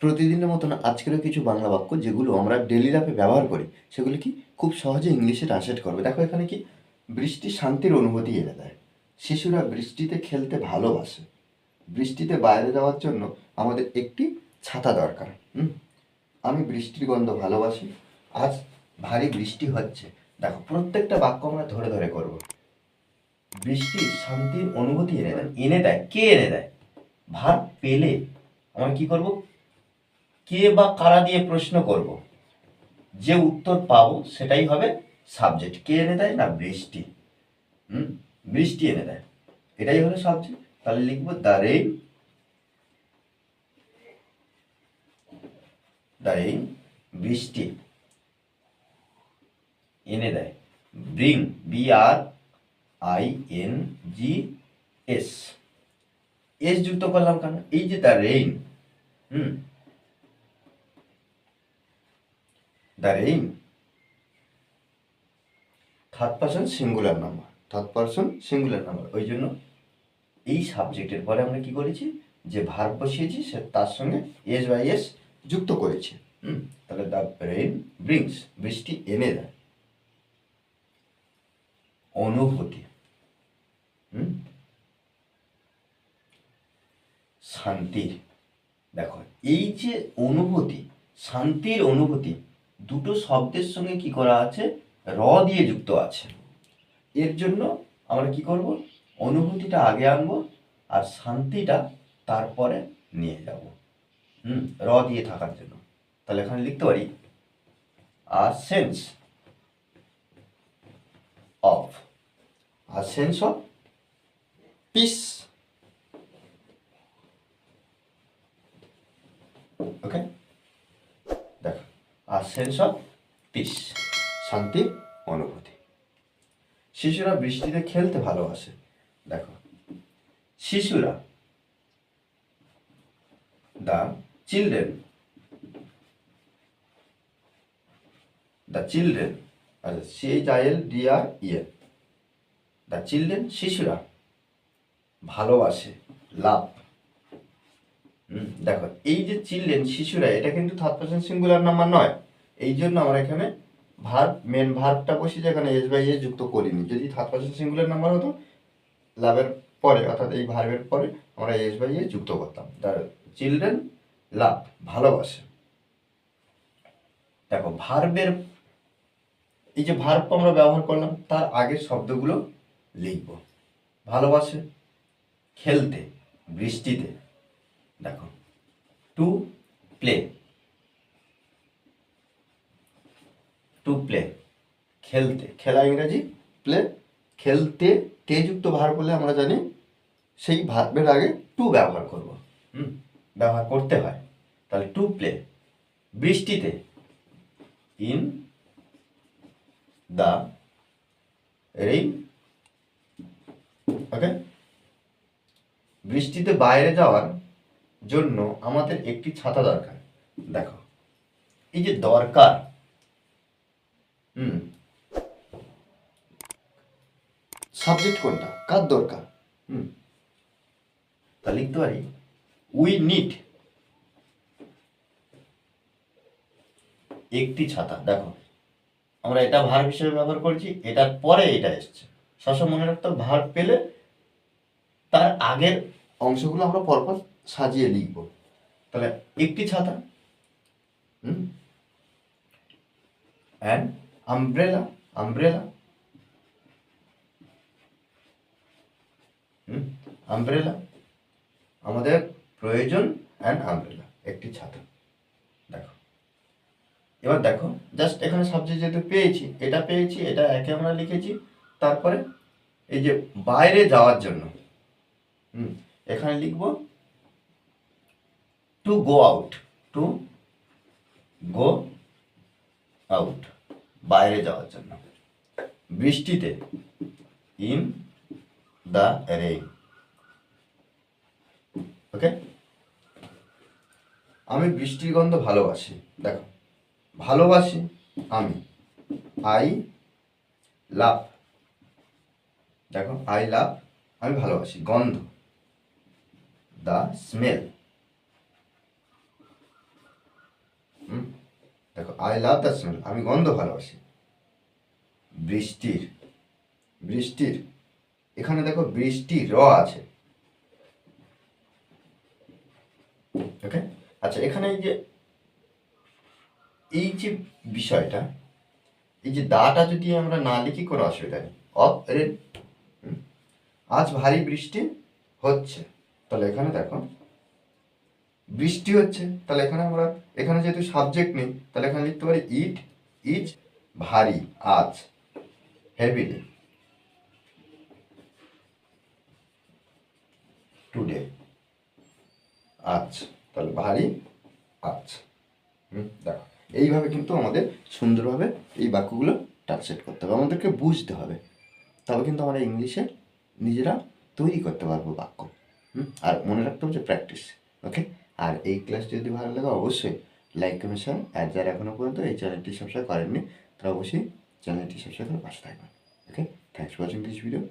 প্রতিদিনের মতন আজকেরও কিছু বাংলা বাক্য যেগুলো আমরা ডেলি লাইফে ব্যবহার করি, সেগুলি কি খুব সহজে ইংলিশে ট্রান্সলেট করবে? দেখো এখানে কি বৃষ্টি শান্তির অনুভূতি এনে দেয়। শিশুরা বৃষ্টিতে খেলতে ভালোবাসে। বৃষ্টিতে বাইরে যাওয়ার জন্য আমাদের একটি ছাতা দরকার আমি বৃষ্টির গন্ধ ভালোবাসি, আজ ভারী বৃষ্টি হচ্ছে। দেখো, প্রত্যেকটা বাক্য আমরা ধরে ধরে করব। বৃষ্টি শান্তির অনুভূতি এনে দেয়। এনে দেয়, কে এনে দেয়? ভাত পেলে আমরা কি করব? কে বা কারা দিয়ে প্রশ্ন করব? যে উত্তর পাবো সেটাই হবে সাবজেক্ট কে এনে দেয়? না, বৃষ্টি। হুম? বৃষ্টি এনে দেয়। এটাই হলো সাবজেক্ট তাহলে লিখব দ্য রেইন দ্য রেইন বৃষ্টি এনে দেয়। Bring B R I N G S S যুক্ত করলাম কেন? এই যে the rain hmm? The rain third person singular number third person singular number ওই জন্য এই সাবজেক্টের পরে আমরা কি করেছি? যে ভার্ব বসিয়েছি, সে তার সঙ্গে এস বাই এস যুক্ত করেছে। হুম? তাহলে দ্য রেইন ব্রিংস বৃষ্টি এনে দেয়। অনুভূতি। হুম? শান্তির দেখো, এই যে অনুভূতি, শান্তির অনুভূতি দুটো শব্দের সঙ্গে কি করা আছে? র দিয়ে যুক্ত আছে। এর জন্য আমরা কি করব? অনুভূতিটা আগে আনব আর শান্তিটা তারপরে নিয়ে যাব। হুম, র দিয়ে থাকার জন্য। তাহলে এখানে লিখতে পারি আর সেন্স অফ আর সেন্স অফ পিস ওকে দেখো আর সেন্স অফ পিস শান্তির অনুভূতি। শিশুরা বৃষ্টিতে খেলতে ভালোবাসে। দেখো, শিশুরা দ্য চিলড্রেন দ্য চিলড্রেন আচ্ছা C H I L D R the children শিশুরা, ভালোবাসে লাভ দেখো, এই যে চিলড্রেন শিশুরা, এটা কিন্তু থার্ড পার্সন সিঙ্গুলার নাম্বার নয়। এই জন্য আমরা এখানে ভার্ব মেন ভার্বটা বসি যেখানে এস বাই এস যুক্ত করিনি। যদি থার্ড পার্সন সিঙ্গুলার নাম্বার হতো লাভের পরে, অর্থাৎ এই ভার্বের পরে আমরা এস বাই এস যুক্ত করতাম। দ্য চিলড্রেন লাভ ভালোবাসে। দেখো ভার্বের এই যে ভার্ব আমরা ব্যবহার করলাম, তার আগের শব্দগুলো লিখব। ভালোবাসে, খেলতে, বৃষ্টিতে। দেখো টু প্লে টু প্লে খেলতে। খেলা ইংরেজি প্লে খেলতে তে যুক্ত ভার বলে আমরা জানি, সেই ভার্বের আগে টু ব্যবহার করব। হুম? ব্যবহার করতে হয়। তাহলে টু প্লে বৃষ্টিতে ইন দ্য রেইন ওকে বৃষ্টিতে বাইরে যাওয়ার জন্য আমাদের একটি ছাতা দরকার। দেখো, এই যে দরকার হুম সাবজেক্ট কোনটা? কার দরকার? হুম। তা লিখতে পারি? উই নিড একটি ছাতা। দেখো, আমরা এটা ভার হিসেবে ব্যবহার করছি, এটার পরে এটা এসছে। সবসময় মনে রাখতে ভার পেলে তার আগের অংশগুলো আমরা পরপর সাজিয়ে লিখব। তাহলে একটি ছাতা, hmm and umbrella umbrella hmm umbrella আমাদের প্রয়োজন অ্যান্ড আমব্রেলা একটি ছাতা। দেখো। এবার দেখো জাস্ট এখানে সাবজেক্ট যেহেতু পেয়েছি, এটা পেয়েছি, এটা একে আমরা লিখেছি, তারপরে এই যে বাইরে যাওয়ার জন্য, হুম, এখানে লিখব to go out to go out বাইরে যাওয়ার জন্য। বৃষ্টিতে ইন দ্য রেইন ওকে? আমি বৃষ্টির গন্ধ ভালোবাসি, দেখো। ভালোবাসি আমি। আই লাভ দেখো আই লাভ আমি ভালোবাসি। গন্ধ। দ্য স্মেল দেখো আই লাভ দ্য স্মেল আমি গন্ধ ভালোবাসি। বৃষ্টির। বৃষ্টির। এখানে দেখো বৃষ্টি র আছে। ওকে আচ্ছা এখানে এই যে এই যে বিষয়টা, এই যে দাটা যদি আমরা না লিখি কোনো অসুবিধা নেই অফ রেড আজ ভারী বৃষ্টি হচ্ছে। তাহলে এখানে দেখো, বৃষ্টি হচ্ছে। তাহলে এখানে আমরা, এখানে যেহেতু সাবজেক্ট নেই, তাহলে এখানে লিখতে পারি ইট ইজ ভারী আজ হেভিলি টুডে আজ, তাহলে ভারী আজ। হুম, দেখো, এইভাবে কিন্তু আমাদের সুন্দরভাবে এই বাক্যগুলো ট্রান্সলেট করতে হবে। আমাদেরকে বুঝতে হবে। তবে কিন্তু আমরা ইংলিশে নিজেরা তৈরি করতে পারব বাক্য। হুম, আর মনে রাখতে হবে যে প্র্যাকটিস ওকে আর এই ক্লাসটি যদি ভালো লাগে, অবশ্যই লাইক কমেন্ট শেয়ার আর যারা এখনও পর্যন্ত এই চ্যানেলটি সাবস্ক্রাইব করেননি, তারা অবশ্যই চ্যানেলটি সাবস্ক্রাইব করে পাশে থাকবেন okay thanks for watching this video